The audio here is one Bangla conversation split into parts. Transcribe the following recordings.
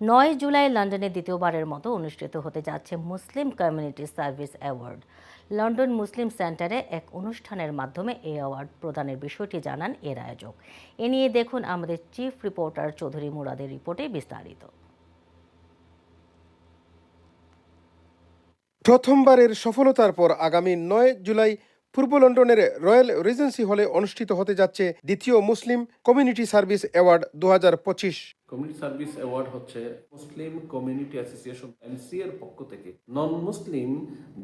নয় জুলাই লন্ডনে দ্বিতীয়বারের মতো অনুষ্ঠিত হতে যাচ্ছে Muslim community service award. London Muslim centre এক অনুষ্ঠানের মাধ্যমে এই অ্যাওয়ার্ড প্রদানের বিষয়টি জানান এর আয়োজক। এ নিয়ে দেখুন আমাদের চিফ রিপোর্টার চৌধুরী মুরাদের রিপোর্টে বিস্তারিত। প্রথমবারের সফলতার পর আগামী নয় জুলাই পূর্ব লন্ডনের রয়্যাল রিজেন্সি হলে অনুষ্ঠিত হতে যাচ্ছে দ্বিতীয় মুসলিম কমিউনিটি সার্ভিস অ্যাওয়ার্ড দু হাজার পঁচিশ। কমিউনিটি সার্ভিস অ্যাওয়ার্ড হচ্ছে মুসলিম কমিউনিটি অ্যাসোসিয়েশন এমসি এর পক্ষ থেকে। নন মুসলিম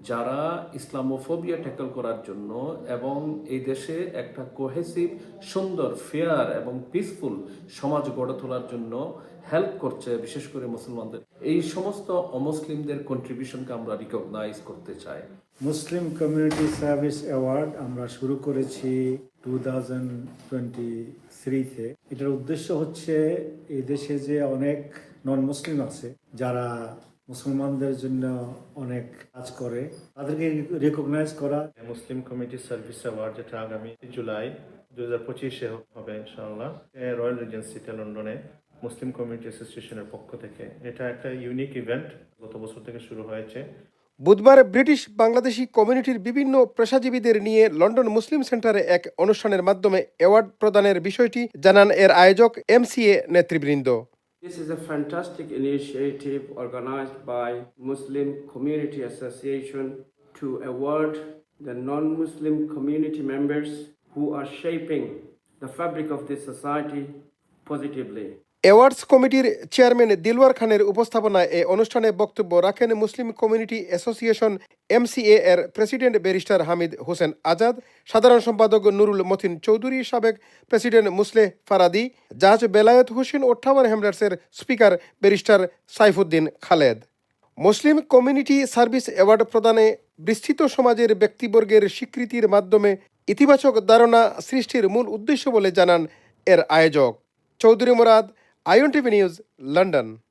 যারা ইসলামোফোবিয়া ট্যাকল করার জন্য এবং এই দেশে একটা কোহেসিভ সুন্দর ফেয়ার এবং পিসফুল সমাজ গড়ে তোলার জন্য হেল্প করছে বিশেষ করে মুসলমানদের। এই সমস্ত অমুসলিমদের কন্ট্রিবিউশনকে আমরা রিকগনাইজ করতে চাই। মুসলিম কমিউনিটি সার্ভিস অ্যাওয়ার্ড আমরা শুরু করেছি টু থাউজেন্ড টোয়েন্টি থ্রিতে এটার উদ্দেশ্য হচ্ছে এই দেশে যে অনেক নন মুসলিম আছে, যারা মুসলমানদের জন্য অনেক কাজ করে, তাদেরকে রেকগনাইজ করা। মুসলিম কমিটি সার্ভিস অ্যাওয়ার্ড যেটা আগামী জুলাই দু হাজার পঁচিশে হবে ইনশাআল্লাহ রয়্যাল রিজেন্সিতে লন্ডনে মুসলিম কমিউনিটি অ্যাসোসিয়েশনের পক্ষ থেকে। এটা একটা ইউনিক ইভেন্ট গত বছর থেকে শুরু হয়েছে। বুধবার ব্রিটিশ বাংলাদেশি কমিউনিটির বিভিন্ন পেশাজীবীদের নিয়ে লন্ডন মুসলিম সেন্টারে এক অনুষ্ঠানের মাধ্যমে অ্যাওয়ার্ড প্রদানের বিষয়টি জানান এর আয়োজক এমসিএ নেতৃবৃন্দ This is a fantastic initiative organized by Muslim Community Association to award the non-Muslim community members who are shaping the fabric of this society positively. Awards কমিটির চেয়ারম্যান দিলওয়ার খানের উপস্থাপনায় এ অনুষ্ঠানে বক্তব্য রাখেন মুসলিম কমিউনিটি অ্যাসোসিয়েশন এমসিএ এর প্রেসিডেন্ট ব্যারিস্টার হামিদ হোসেন আজাদ, সাধারণ সম্পাদক নুরুল মতিন চৌধুরী, সাবেক প্রেসিডেন্ট মুসলেহ ফারাদি, জাজ বেলায়েত হোসেন ও tower হ্যামলার্সের speaker barrister Saifuddin Khaled. Muslim community service award প্রদানে বিস্তৃত সমাজের ব্যক্তিবর্গের স্বীকৃতির মাধ্যমে ইতিবাচক ধারণা সৃষ্টির মূল উদ্দেশ্য বলে জানান এর আয়োজক। Chowdhury Murad ION even News, London.